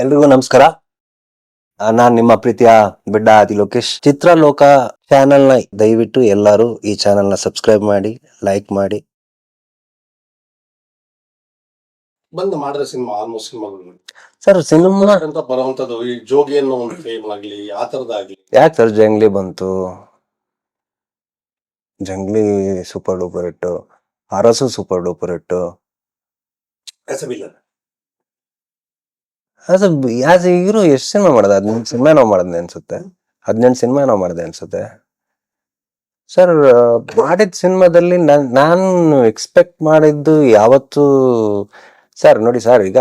ಎಲ್ರಿಗೂ ನಮಸ್ಕಾರ. ನಾನು ನಿಮ್ಮ ಪ್ರೀತಿಯ ಬಿಡ್ಡ ಆದಿ ಲೋಕೇಶ್. ಚಿತ್ರಲೋಕ ಚಾನೆಲ್ನ ದಯವಿಟ್ಟು ಎಲ್ಲರೂ ಈ ಚಾನೆಲ್ನ ಸಬ್ಸ್ಕ್ರೈಬ್ ಮಾಡಿ ಲೈಕ್ ಮಾಡಿ. ಬಂದು ಮಾಡಿದ್ರೆ ಸಿನಿಮಾ ಆಲ್ಮೋಸ್ಟ್ ಸಿನಿಮಾಗಳು ಸರ್ ಸಿನಿಮಾ ಅಂತ ಬರುವಂತದ್ದು ಈ ಜೋಗಿ ಅನ್ನೋ ಒಂದು ಫೇಮ್ ಆಗ್ಲಿ ಆ ತರದಾಗ್ಲಿ ಯಾಕೆ ಸರ್ ಜಂಗ್ಲಿ ಬಂತು? ಜಂಗ್ಲಿ ಸೂಪರ್ ಡೂಪರ್ ಇಟ್ಟು ಅರಸು ಸೂಪರ್ ಡೂಪರ್ ಇಟ್ಟು ಹೆಸರಿಲ್ಲ ಅದು ಯಾಸ್ ಈಗಿರೋ ಎಷ್ಟು ಸಿನಿಮಾ ಮಾಡೋದು? ಹದಿನೆಂಟು ಸಿನಿಮಾ ನಾವು ಮಾಡಿದ್ನೆ ಅನ್ಸುತ್ತೆ. ಹದಿನೆಂಟು ಸಿನಿಮಾ ನಾವು ಮಾಡಿದೆ ಅನ್ಸುತ್ತೆ. ಸರ್ ಮಾಡಿದ ಸಿನಿಮಾದಲ್ಲಿ ನಾನ್ ಎಕ್ಸ್ಪೆಕ್ಟ್ ಮಾಡಿದ್ದು ಯಾವತ್ತು ಸರ್ ನೋಡಿ ಸರ್ ಈಗ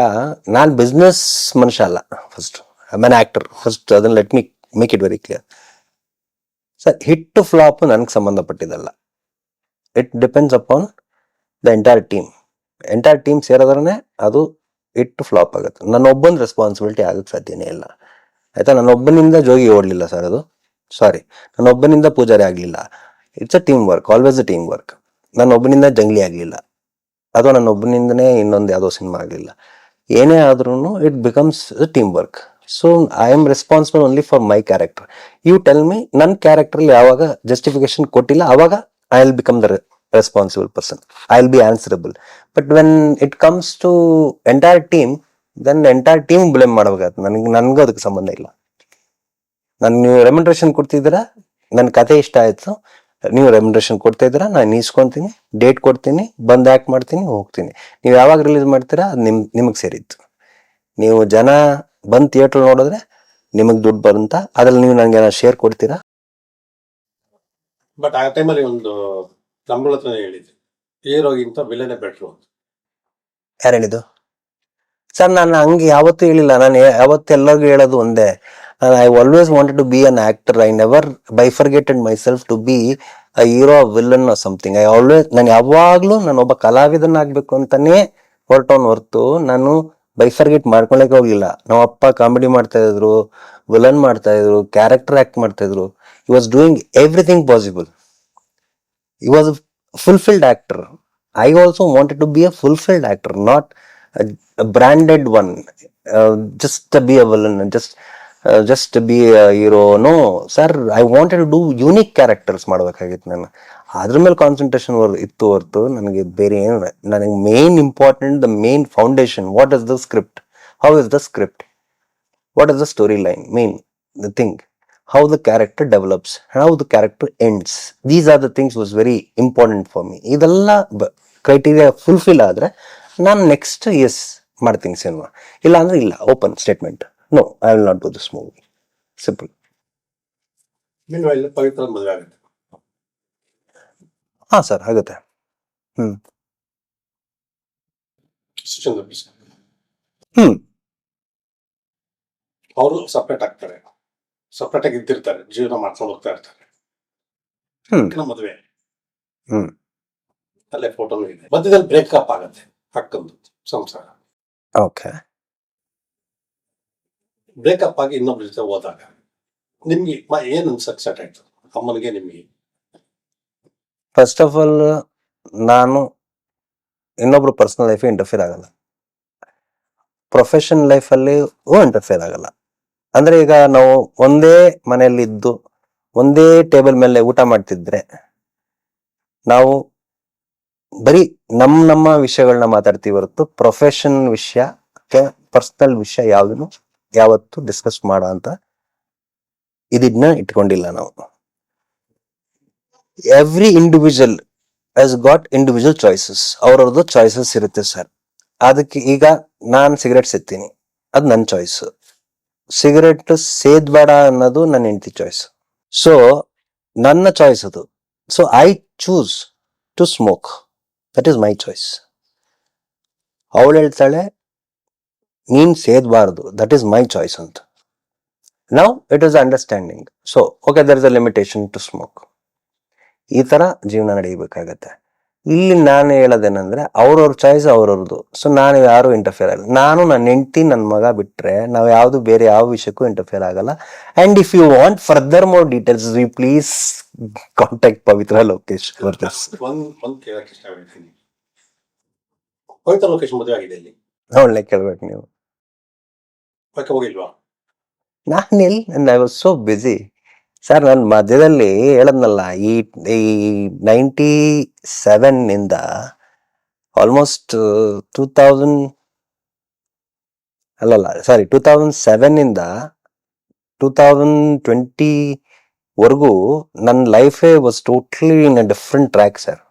ನಾನು ಬಿಸ್ನೆಸ್ ಮನುಷ್ಯ ಅಲ್ಲ ಫಸ್ಟ್ ಐ ಆಕ್ಟರ್ ಫಸ್ಟ್ ಅದನ್ನ let me make it very clear sir hit flop ನನಗೆ ಸಂಬಂಧಪಟ್ಟಿದ್ದಲ್ಲ. It depends upon the entire team entire team ಸೇರಿದ್ರೆ ಅದು ಇಟ್ಟು ಫ್ಲಾಪ್ ಆಗುತ್ತೆ. ನನ್ನ ಒಬ್ಬನ ರೆಸ್ಪಾನ್ಸಿಬಿಲಿಟಿ ಆಗಕ್ಕೆ ಸಾಧ್ಯನೇ ಇಲ್ಲ. ಆಯ್ತಾ? ನನ್ನೊಬ್ಬನಿಂದ ಜೋಗಿ ಓಡಲಿಲ್ಲ ಸರ್ ಅದು. ಸಾರಿ ನನ್ನೊಬ್ಬನಿಂದ ಪೂಜಾರಿ ಆಗಲಿಲ್ಲ. It's a team work always a team work ನನ್ನ ಒಬ್ಬನಿಂದ ಜಂಗ್ಲಿ ಆಗಲಿಲ್ಲ. ಅಥವಾ ನನ್ನ ಒಬ್ಬನಿಂದನೇ ಇನ್ನೊಂದು ಯಾವುದೋ ಸಿನಿಮಾ ಆಗಲಿಲ್ಲ. ಏನೇ ಆದ್ರೂ it becomes team work so I am responsible only for my character you tell me ನನ್ನ ಕ್ಯಾರೆಕ್ಟರ್ ಯಾವಾಗ ಜಸ್ಟಿಫಿಕೇಶನ್ ಕೊಟ್ಟಿಲ್ಲ, ಅವಾಗ I will become the responsible person I'll be answerable but when it comes to entire team then entire team blame ಮಾಡಬೇಕಾಗ್ತದೆ ನನಗೆ, ನನಗೂ ಅದಕ್ಕೆ ಸಂಬಂಧ ಇಲ್ಲ. ನಾನು, ನೀವು ರೆಮಂಡ್ರೇಷನ್ ಕೊಡ್ತಿದ್ದೀರಾ? ನನ್ನ ಕತೆ ಇಷ್ಟ ಆಯ್ತು. ನೀವು ರೆಮಂಡ್ರೇಷನ್ ಕೊಡ್ತಾ ಇದ್ದೀರಾ ನಾನು ಈಸ್ಕೊಂತೀನಿ ಡೇಟ್ ಕೊಡ್ತೀನಿ, ಬಂದ್ ಆಕ್ಟ್ ಮಾಡ್ತೀನಿ, ಹೋಗ್ತೀನಿ. ನೀವು ಯಾವಾಗ ರಿಲೀಸ್ ಮಾಡ್ತೀರಾ? ಅದು ನಿಮ್, ನಿಮಗೆ ಸೇರಿತ್ತು. ನೀವು ಜನ ಬಂದು ಥಿಯೇಟರ್ ನೋಡಿದ್ರೆ ನಿಮಗೆ ದುಡ್ಡು ಬರುತ್ತಾ? ಅದ್ರಲ್ಲಿ ನೀವು ನನಗೆ ಶೇರ್ ಕೊಡ್ತೀರಾ? ಬಟ್ ಆ ಟೈಮಲ್ಲಿ ಒಂದು ನಮ್ಮಗಳ ಹೇಳಿದ್ರು. ಏರೋಗಿಂತ ವಿಲನೇ ಬೆಟ್ರು ಅಂತ. ಯಾರು ಹೇಳಿದ್ದು ಸರ್, ನಾನು ಹಂಗೆ ಯಾವತ್ತೂ ಹೇಳಿಲ್ಲ. ನಾನು ಯಾವತ್ತು ಎಲ್ಲರಿಗೂ ಹೇಳೋದು ಒಂದೇ. I always wanted to be an actor I never forgot myself to be a hero villain something I always ನಾನು ಯಾವಾಗಲೂ ನಾನು ಒಬ್ಬ ಕಲಾವಿದನಾಗ್ಬೇಕು ಅಂತಾನೆ ಹೊರಟೋನ್ ಹೊರತು ನಾನು ಬೈಫರ್ಗೆಟ್ ಮಾಡ್ಕೊಳಕ್ಕೆ ಹೋಗ್ಲಿಲ್ಲ. ನಮ್ಮ ಅಪ್ಪ ಕಾಮಿಡಿ ಮಾಡ್ತಾ ಇದ್ರು ವಿಲನ್ ಮಾಡ್ತಾ ಇದ್ರು ಕ್ಯಾರೆಕ್ಟರ್ ಆಕ್ಟ್ ಮಾಡ್ತಾ ಇದ್ರು. Was doing everything possible he was a fulfilled actor. I also wanted to be a fulfilled actor, not a, a branded one. Uh, just to be a villain, just uh, just to be a hero. No, sir, I wanted to do unique characters ಮಾಡಬೇಕಾಗಿತ್ತು ನಾನು ಅದ್ರ ಮೇಲೆ concentration ಇತ್ತು ಹೊರತು ನನಗೆ ಬೇರೆ ಏನು ನನಗೆ main important the main foundation what is the script how is the script what is the story line main the thing how the character develops, how the character ends. These are the things was very important for me. ಇದೆಲ್ಲ criteria fulfil ಆದರೆ ನಾನು next yes ಮಾಡ್ತೀನಿ cinema ಇಲ್ಲ ಅಂದ್ರೆ ಇಲ್ಲ open statement no I will not do this movie simple ಹಾಂ sir ಆಗುತ್ತೆ. ಹ್ಞೂ ಹ್ಞೂ ಹ್ಮ್. ಅವರು ಸಪ್ರೇಟ್ ಆಗ್ತಾರೆ. ಸಪ್ರೇಟ್ ಆಗಿ ಇದ್ದಿರ್ತಾರೆ ಜೀವನ ಮಾಡ್ಕೊಂಡು ಹೋಗ್ತಾ ಇರ್ತಾರೆ. ಹ್ಮ್. ಮದುವೆ. ಹ್ಮ್. ಅಲ್ಲೇ ಫೋಟೋನು ಇದೆ. ಮಧ್ಯದಲ್ಲಿ ಬ್ರೇಕಪ್ ಆಗತ್ತೆ ಅಕ್ಕಂದು ಸಂಸಾರ. ಓಕೆ. ಬ್ರೇಕಪ್ ಆಗಿ ಇನ್ನೊಬ್ರ ಜೊತೆ ಹೋದಾಗ ನಿಮ್ಗೆ ಏನ್ ಅನ್ಸಕ್ ಸ್ಟಾರ್ಟ್ ಆಯ್ತು? ಅಮ್ಮನಿಗೆ ನಿಮ್ಗೆ? ಫಸ್ಟ್ ಆಫ್ ಆಲ್ ನಾನು ಇನ್ನೊಬ್ರು ಪರ್ಸನಲ್ ಲೈಫ್ ಇಂಟರ್ಫಿಯರ್ ಆಗಲ್ಲ. ಪ್ರೊಫೆಷನ್ ಲೈಫಲ್ಲಿ ಇಂಟರ್ಫಿಯರ್ ಆಗಲ್ಲ. ಅಂದ್ರೆ ಈಗ ನಾವು ಒಂದೇ ಮನೆಯಲ್ಲಿ ಇದ್ದು ಒಂದೇ ಟೇಬಲ್ ಮೇಲೆ ಊಟ ಮಾಡ್ತಿದ್ರೆ ನಾವು ಬರೀ ನಮ್ಮ ನಮ್ಮ ವಿಷಯಗಳನ್ನ ಮಾತಾಡ್ತೀವಿ ಹೊರತು ಪ್ರೊಫೆಷನ್ ವಿಷಯ ಪರ್ಸನಲ್ ವಿಷಯ ಯಾವ್ದನ್ನು ಯಾವತ್ತು ಡಿಸ್ಕಸ್ ಮಾಡೋ ಅಂತ ಇದನ್ನ ಇಟ್ಕೊಂಡಿಲ್ಲ ನಾವು. Every individual has got individual choices ಅವ್ರವ್ರದ್ದು choices ಇರುತ್ತೆ ಸರ್ ಅದಕ್ಕೆ ಈಗ ನಾನು ಸಿಗರೇಟ್ ಸಿಗ್ತೀನಿ. ಅದು ನನ್ನ ಚಾಯ್ಸ್ ಸಿಗರೇಟ್ ಸೇದ್ಬೇಡ ಅನ್ನೋದು ನನ್ನ ಹೆಂಡತಿ ಚಾಯ್ಸ್ ಸೊ ನನ್ನ ಚಾಯ್ಸ್ ಅದು. So I choose to smoke that is my choice ಅವಳು ಹೇಳ್ತಾಳೆ, ನೀನ್ ಸೇದ್ಬಾರ್ದು. ದಟ್ ಈಸ್ ಮೈ ಚಾಯ್ಸ್ ಅಂತ. ನಾವು it is understanding so okay there is a limitation to smoke ಈ ಥರ ಜೀವನ ನಡೆಯಬೇಕಾಗತ್ತೆ. ಇಲ್ಲಿ ನಾನು ಹೇಳೋದೇನಂದ್ರೆ ಅವ್ರವ್ರ ಚಾಯ್ಸ್ ಅವ್ರವ್ರದ್ದು. ಸೊ ನಾನು ಯಾರು ಇಂಟರ್ಫೇರ್ ಆಗಲ್ಲ. ನಾನು ನನ್ನ ಹೆಂಡತಿ ನನ್ನ ಮಗ ಬಿಟ್ರೆ ನಾವು ಯಾವ್ದು ಬೇರೆ ಯಾವ ವಿಷಯಕ್ಕೂ ಇಂಟರ್ಫೇರ್ ಆಗಲ್ಲ. And if you want further more details we please contact Pavithra Lokesh Pavithra Lokesh ಮದುವೆ ಆಗಿದೆ ಇಲ್ಲಿ. ಕೇಳ್ಬೇಕು ನೀವು. ಹೋಗಿಲ್ವಾ? ನಾನು ಎಲ್ಲಿ I was so busy sir, ನಾನು ಮಧ್ಯದಲ್ಲಿ ಹೇಳದ್ನಲ್ಲ, ಈ ಈ ನೈಂಟಿ ಸೆವೆನ್ನಿಂದ ಆಲ್ಮೋಸ್ಟ್ ಟೂ ತೌಸಂಡ್ ಅಲ್ಲಲ್ಲ ಸಾರಿ ಟೂ ತೌಸಂಡ್ ಸೆವೆನ್ನಿಂದ ಟೂ ತೌಸಂಡ್ ಟ್ವೆಂಟಿವರೆಗೂ ನನ್ನ ಲೈಫೇ was totally in a different track sir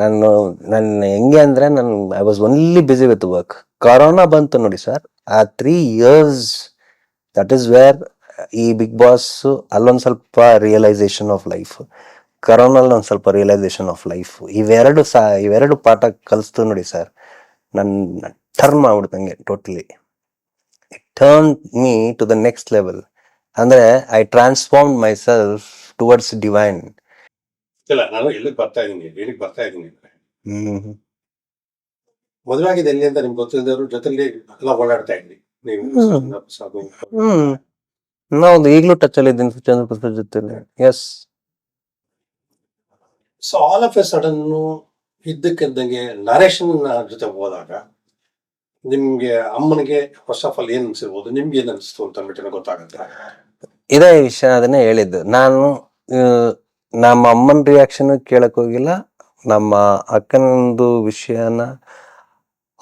ನಾನು ನನ್ನ ಹೆಂಗೆ ಅಂದರೆ ನಾನು I was only busy with work corona ಬಂತು ನೋಡಿ ಸರ್ ಆ three years that is where ಈ ಬಿಗ್ ಬಾಸ್ ಅಲ್ಲೊಂದು ಸ್ವಲ್ಪ ರಿಯಲೈಸೇಷನ್ ಆಫ್ ಲೈಫ್ ಕರೋನಲ್ಲಿ ಒಂದು ಸ್ವಲ್ಪ ರಿಯಲೈಸೇಷನ್ ಆಫ್ ಲೈಫ್ ಇವೆರಡು ಸಾ ಇವೆರಡು ಪಾಠ ಕಲಿಸ್ತು ನೋಡಿ ಸರ್ ನನ್ನ turn ಮಾಡ್ಬಿಡ್ತಂಗೆ totally it turn me to the next level ಅಂದ್ರೆ I transform myself towards divine ಇಲ್ಲ ನಾನು ಎಲ್ಲಿಗೆ ಬರ್ತಾ ಇದ್ದೀನಿ ಎಲ್ಲಿಗೆ ಬರ್ತಾ ಇದ್ದೀನಿ. ಹ್ಮ್. ಮದುವೆ ಆಗಿದೆ ಎಲ್ಲಿ ಅಂತ ನಿಮ್ಗೆ ಗೊತ್ತಿಲ್ಲದವ್ರ ಜೊತೆಲಿ ಎಲ್ಲ ಓಡಾಡ್ತಾ ಇದ್ರಿ ನೀವು ಹ್ಮ್. ಒಂದು ಈಗಲೂ ಟಚ್ ಅಲ್ಲಿ ಇದ್ದೀನಿ ಚಂದ್ರಪುರ ಜೊತೆಲಿ. Yes so all of a sudden ಇದ್ದಕ್ಕಿದ್ದಂಗೆ ನರೇಶನ್ ಜೊತೆ ಹೋದಾಗ ನಿಮ್ಗೆ ಅಮ್ಮನಿಗೆ ಫಸ್ಟ್ ಆಫ್ ಆಲ್ ಏನ್ ಅನ್ಸಿರ್ಬೋದು? ನಿಮ್ಗೆ ಏನ್ ಅನ್ಸ್ತು ಅಂತ ಅಂದ್ಬಿಟ್ಟು ಗೊತ್ತಾಗುತ್ತೆ. ಇದೇ ವಿಷಯ ಅದನ್ನೇ ಹೇಳಿದ್ದು. ನಾನು ನಮ್ಮ ಅಮ್ಮನ ರಿಯಾಕ್ಷನ್ ಕೇಳಕ್ ಹೋಗಿಲ್ಲ. ನಮ್ಮ ಅಕ್ಕನೊಂದು ವಿಷಯನ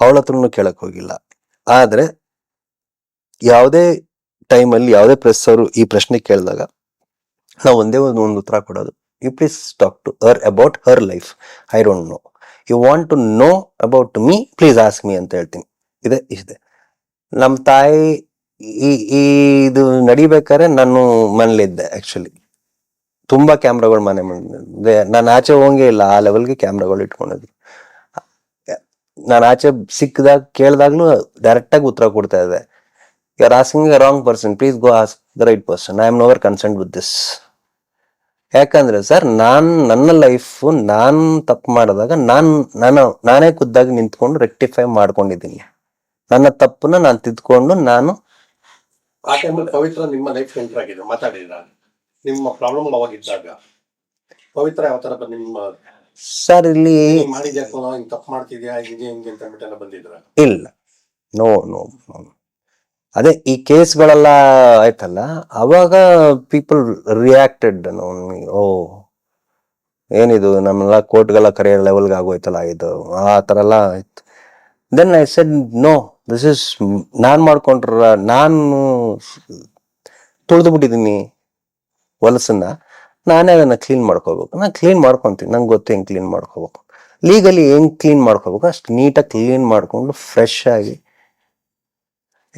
ಅವಳ ಹತ್ರನು ಕೇಳಕ್ ಹೋಗಿಲ್ಲ. ಆದ್ರೆ ಯಾವುದೇ ಟೈಮಲ್ಲಿ ಯಾವುದೇ ಪ್ರೆಸ್ ಅವರು ಈ ಪ್ರಶ್ನೆ ಕೇಳಿದಾಗ ನಾವು ಒಂದೇ ಒಂದು ಒಂದು ಉತ್ತರ ಕೊಡೋದು. You please talk to her about her life I don't know you want to know about me please ask me ಅಂತ ಹೇಳ್ತೀನಿ. ಇದೆ ಇದೆ. ನಮ್ಮ ತಾಯಿ ಈ ಈ ಇದು ನಡಿಬೇಕಾದ್ರೆ ನಾನು ಮನೇಲಿದ್ದೆ ಆ್ಯಕ್ಚುಲಿ ತುಂಬ ಕ್ಯಾಮ್ರಾಗಳು ಮನೆ ಮಾಡಿದೆ ನಾನು ಆಚೆ ಹೋಗಂಗೆ ಇಲ್ಲ, ಆ ಲೆವೆಲ್ಗೆ ಕ್ಯಾಮ್ರಾಗಳು ಇಟ್ಕೊಂಡಿದ್ರು ನಾನು ಆಚೆ ಸಿಕ್ಕಿದಾಗ ಕೇಳಿದಾಗ್ಲೂ ಡೈರೆಕ್ಟಾಗಿ ಉತ್ತರ ಕೊಡ್ತಾ ಇದ್ದೆ. You are asking a wrong person please go ask the right person I am never concerned with this ಯಾಕಂದ್ರೆ ಸರ್ ನಾನ್ ನನ್ನ ಲೈಫ್ ನಾನು ತಪ್ಪು ಮಾಡಿದಾಗ ನಾನು ನಾನು ನಾನೇ ಖುದ್ದಾಗಿ ನಿಂತ್ಕೊಂಡು ರೆಕ್ಟಿಫೈ ಮಾಡ್ಕೊಂಡಿದ್ದೀನಿ. ನನ್ನ ತಪ್ಪನ್ನ ನಾನು ತಿದ್ಕೊಂಡು ನಾನು ಆ ಟೈಮಲ್ಲಿ ಪವಿತ್ರ ನಿಮ್ಮ ಲೈಫ್ ಎಂಟರ್ ಆಗಿದೆ. ಮಾತಾಡಿದ ನಿಮ್ಮ ಪ್ರಾಬ್ಲಮ್ ಅವಾಗ ಇದ್ದಾಗ ಪವಿತ್ರ ಯಾವ ತರ ಬಂದ್ ನಿಮ್ಮ ಸರ್ ಇಲ್ಲಿ ಮಾಡಿದ್ಯಾ ಹಿಂಗ್ ತಪ್ಪು ಮಾಡ್ತಿದ್ಯಾ? ಹಿಂಗೆ ಹಿಂಗೆ ಅಂತ ಅಂದ್ಬಿಟ್ಟೆಲ್ಲ ಬಂದಿದ್ರ? ಇಲ್ಲ. ನೋ ನೋ ಅದೇ ಈ ಕೇಸ್ಗಳೆಲ್ಲ ಆಯ್ತಲ್ಲ, ಅವಾಗ ಪೀಪಲ್ ರಿಯಾಕ್ಟೆಡ್ ಓ, ಏನಿದು ನಮ್ಮೆಲ್ಲ ಕೋರ್ಟ್ಗೆಲ್ಲ ಕರೆಯ ಲೆವೆಲ್ಗೆ ಆಗೋಯ್ತಲ್ಲ ಇದು, ಆ ಥರ ಎಲ್ಲ ಆಯ್ತು. Then I said no this is ನಾನು ಮಾಡ್ಕೊಂಡ್ರ, ನಾನು ತುಳಿದು ಬಿಟ್ಟಿದ್ದೀನಿ ಹೊಲಸನ್ನ, ನಾನೇ ಅದನ್ನ ಕ್ಲೀನ್ ಮಾಡ್ಕೋಬೇಕು. ನಾನು ಕ್ಲೀನ್ ಮಾಡ್ಕೊತೀನಿ, ನಂಗೆ ಗೊತ್ತು ಹೆಂಗೆ ಕ್ಲೀನ್ ಮಾಡ್ಕೋಬೇಕು. ಲೀಗಲಿ ಹೆಂಗೆ ಕ್ಲೀನ್ ಮಾಡ್ಕೋಬೇಕು, ಅಷ್ಟು ನೀಟಾಗಿ ಕ್ಲೀನ್ ಮಾಡ್ಕೊಂಡು ಫ್ರೆಶ್ ಆಗಿ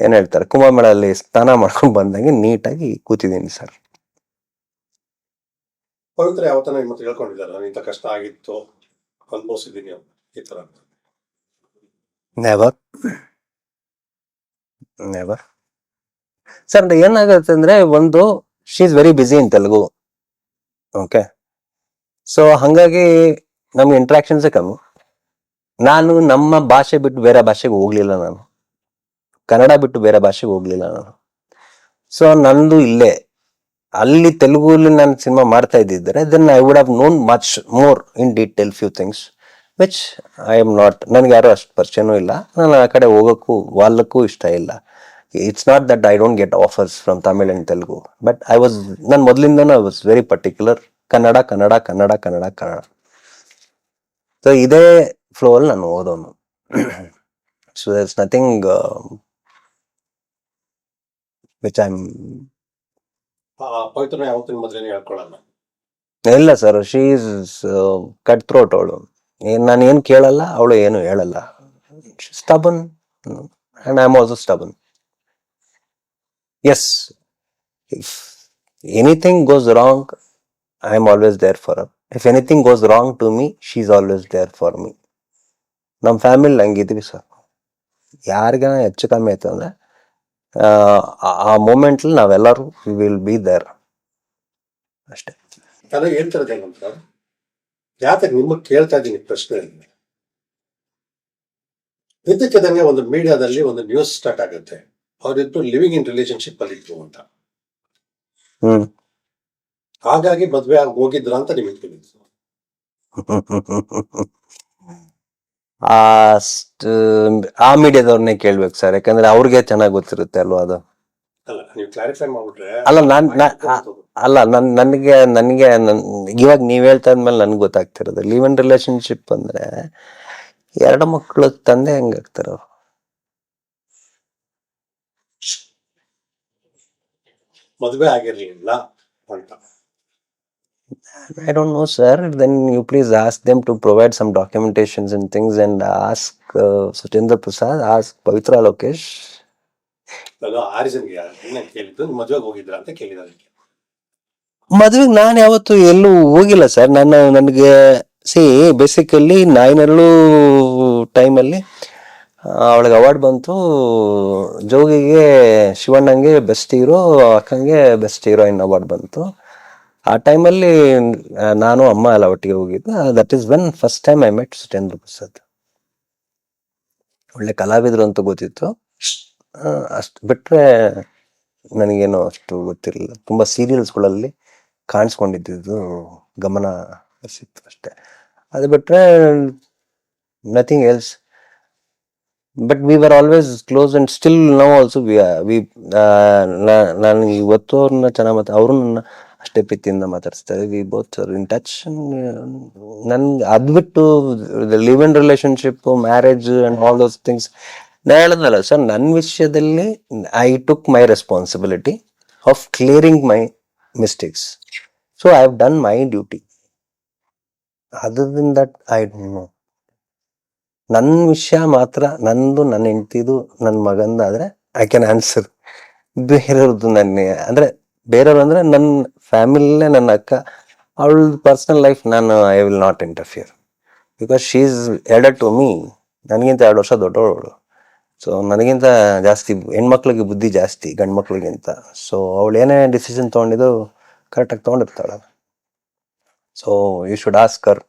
ಏನ್ ಹೇಳ್ತಾರೆ? ಕುಂಭಮೇಳಲ್ಲಿ ಸ್ನಾನ ಮಾಡ್ಕೊಂಡು ಬಂದಂಗೆ ನೀಟಾಗಿ ಕೂತಿದ್ದೀನಿ ಸರ್. ಪವಿತ್ರ ಹೇಳ್ಕೊಂಡಿದ್ದಾರೆ? ನಾನು ಇಂಥ ಕಷ್ಟ ಆಗಿತ್ತು ಅನುಭವಿಸಿದ್ದೀನಿ ಈ ಥರ. ನೆವರ್ ನೆವರ್ ಸರ್ ಏನಾಗುತ್ತೆ ಅಂದ್ರೆ ಒಂದು she is very busy in Telugu okay so ಹಾಗಾಗಿ ನಮ್ಗೆ ಇಂಟ್ರಾಕ್ಷನ್ಸೇ ಕಮ್ಮಿ. ನಾನು ನಮ್ಮ ಭಾಷೆ ಬಿಟ್ಟು ಬೇರೆ ಭಾಷೆಗೆ ಹೋಗ್ಲಿಲ್ಲ ನಾನು. ಕನ್ನಡ ಬಿಟ್ಟು ಬೇರೆ ಭಾಷೆಗೆ ಹೋಗ್ಲಿಲ್ಲ ನಾನು. ಸೊ ನಂದು ಇಲ್ಲೇ. ಅಲ್ಲಿ ತೆಲುಗುಲಿ ನಾನು ಸಿನಿಮಾ ಮಾಡ್ತಾ ಇದ್ದಿದ್ದರೆ then I would have known much more in detail few things which I am not ನನಗೆ ಯಾರು ಅಷ್ಟು ಪರಿಚಯನೂ ಇಲ್ಲ. ನಾನು ಆ ಕಡೆ ಹೋಗೋಕ್ಕೂ, ವಾಲಕ್ಕೂ ಇಷ್ಟ ಇಲ್ಲ. It's not that I don't get offers from Tamil and Telugu but I was ನಾನು ಮೊದಲಿಂದನೂ I was very particular Kannada Kannada Kannada Kannada Kannada. So ಇದೇ ಫ್ಲೋ ಅಲ್ಲಿ ನಾನು ಓದೋನು. So there's nothing which I ಯಾವತ್ತೂ ನಿಮ್ಮ ಹೇಳ್ಕೊಳ್ಳಲ್ಲ ಇಲ್ಲ sir she is cut throat ಅವಳು. ನಾನು ಏನು ಕೇಳಲ್ಲ ಅವಳು ಏನು ಹೇಳಲ್ಲ. Stubborn and I am also stubborn yes if anything goes wrong I am always there for her if anything goes wrong to me she is always there for me ನಮ್ಮ family ಹಂಗಿದ್ವಿ sir ಯಾರಿಗಾನ ಹೆಚ್ಚು ಕಮ್ಮಿ ಆಯ್ತು ಅಂದ್ರೆ ಆ- ಆ ಮೂಮೆಂಟ್ಲಿ ನಾವೆಲ್ಲರೂ ವಿಲ್ ಬಿ ದೇರ್ ಅಷ್ಟೇ. ಅದೇ ಹೇಳ್ತಿರೋದು ಏನಂತ ಯಾತಕ್ಕೆ ನಿಮಗೆ ಕೇಳ್ತಾ ಇದ್ದೀನಿ ಪ್ರಶ್ನೆ ಇದ್ದಕ್ಕಿದ್ದಂಗೆ ಒಂದು ಮೀಡಿಯಾದಲ್ಲಿ ಒಂದು ನ್ಯೂಸ್ ಸ್ಟಾರ್ಟ್ ಆಗುತ್ತೆ. ಅವರಿಬ್ರು ಲಿವಿಂಗ್ ಇನ್ ರಿಲೇಶನ್ಶಿಪ್ ಅಲ್ಲಿ ಇದ್ರು ಅಂತ. ಹ್ಮ್. ಹಾಗಾಗಿ ಮದ್ವೆ ಆಗಿ ಹೋಗಿದ್ರ ಅಂತ ನಿಮಗೆ ತಿಳಿತು ಆ ಆ ಮೀಡಿಯಾದವ್ರನ್ನೇ ಕೇಳ್ಬೇಕು ಸರ್. ಯಾಕಂದ್ರೆ ಅವ್ರಿಗೆ ಚೆನ್ನಾಗಿ ಗೊತ್ತಿರುತ್ತೆ ಅಲ್ವಾ ಅದು. ಅಲ್ಲ ನೀವು ಕ್ಲಾರಿಫೈ ಮಾಡ್ಬಿಟ್ರೆ ಅಲ್ಲ ನಾನ್ ನಾ- ಅಲ್ಲ ನನ್ ನನಗೆ ನನಗೆ ನನ್ ಇವಾಗ ನೀವ್ ಹೇಳ್ತಾ ಇದ್ಮೇಲೆ ನನ್ಗೆ ಗೊತ್ತಾಗ್ತಿರೋದು. ಲಿವ್ ಇನ್ ರಿಲೇಶನ್ಶಿಪ್ ಅಂದ್ರೆ ಎರಡು ಮಕ್ಕಳು ತಂದೆ ಹೆಂಗಾಗ್ತಾರ ಅವ್ರು ಮದುವೆ ಆಗಿರ್ಲಿಲ್ಲ ಅಂತ. I don't know, sir. Then you please ask them to provide some documentations and things and ask uh, Sachendra Prasad, ask Pavitra Lokesh. ಅದು ಆರಿಸನ್ಗೆ ಏನೇ ಕೇಳಿದ್ದು? ನೀವು ಮದುವೆಗೆ ಹೋಗಿದ್ರ ಅಂತ ಕೇಳಿದ್ದಾರೆ ಮದುವೆಗೆ ನಾನು ಯಾವತ್ತು ಎಲ್ಲೂ ಹೋಗಿಲ್ಲ ಸರ್ ನನ್ನ ನನಗೆ ಸಿ ಬೇಸಿಕಲ್ಲಿ ನಾಯಿನಲ್ಲೂ ಟೈಮಲ್ಲಿ ಅವಳಿಗೆ ಅವಾರ್ಡ್ ಬಂತು. ಜೋಗಿಗೆ ಶಿವಣ್ಣಂಗೆ ಬೆಸ್ಟ್ ಹೀರೋ ಅಕ್ಕಂಗೆ ಬೆಸ್ಟ್ ಹೀರೋಯಿನ್ ಅವಾರ್ಡ್ ಬಂತು. ಆ ಟೈಮಲ್ಲಿ ನಾನು, ಅಮ್ಮ ಎಲ್ಲ ಒಟ್ಟಿಗೆ ಹೋಗಿದ್ದು. That is when first time I met Suchendra Prasad ಒಳ್ಳೆ ಕಲಾವಿದರು ಅಂತ ಗೊತ್ತಿತ್ತು. ಅಷ್ಟು ಬಿಟ್ರೆ ನನಗೇನು ಅಷ್ಟು ಗೊತ್ತಿರಲಿಲ್ಲ. ತುಂಬ ಸೀರಿಯಲ್ಸ್ಗಳಲ್ಲಿ ಕಾಣಿಸ್ಕೊಂಡಿದ್ದು ಗಮನ ಹರಿಸಿತ್ತು ಅಷ್ಟೇ. ಅದು ಬಿಟ್ರೆ nothing else but we were always close and still now also we ನಾನು ಇವತ್ತು ಅವ್ರನ್ನ ಚೆನ್ನಾಗಿ ಮತ್ತೆ ಅವ್ರನ್ನ ಅಷ್ಟೇ ಪ್ರೀತಿಯಿಂದ ಮಾತಾಡಿಸ್ತಾರೆ we both are in touch ನನ್ಗೆ ಅದು ಬಿಟ್ಟು live in relationship marriage and all those things ನಾ ಹೇಳದಲ್ಲ ಸರ್ ನನ್ನ ವಿಷಯದಲ್ಲಿ I took my responsibility of clearing my mistakes so I have done my duty ಅದರಿಂದ ದಟ್ ಐ ಡೋಂಟ್ ನೋ ನನ್ನ ವಿಷಯ ಮಾತ್ರ, ನಂದು ನನ್ನ ಹೆಂಡ್ತಿದು ನನ್ನ ಮಗಂದಾದ್ರೆ ಐ ಕ್ಯಾನ್ ಆನ್ಸರ್ ಬೇರೆಯವ್ರದ್ದು ನನ್ನ, ಅಂದ್ರೆ ಬೇರೆಯವ್ರು ಅಂದರೆ ನನ್ನ ಫ್ಯಾಮಿಲಿನೇ ನನ್ನ ಅಕ್ಕ, ಅವಳ ಪರ್ಸ್ನಲ್ ಲೈಫ್ ನಾನು I will not interfere because she is elder to me ನನಗಿಂತ ಎರಡು ವರ್ಷ ದೊಡ್ಡವಳು. ಸೊ ನನಗಿಂತ ಜಾಸ್ತಿ ಹೆಣ್ಮಕ್ಳಿಗೆ ಬುದ್ಧಿ ಜಾಸ್ತಿ, ಗಂಡು ಮಕ್ಳಿಗಿಂತ. ಸೊ ಅವಳು ಏನೇ ಡಿಸಿಷನ್ ತೊಗೊಂಡಿದ್ದು ಕರೆಕ್ಟಾಗಿ ತೊಗೊಂಡಿರ್ತಾಳೆ. So you should ask her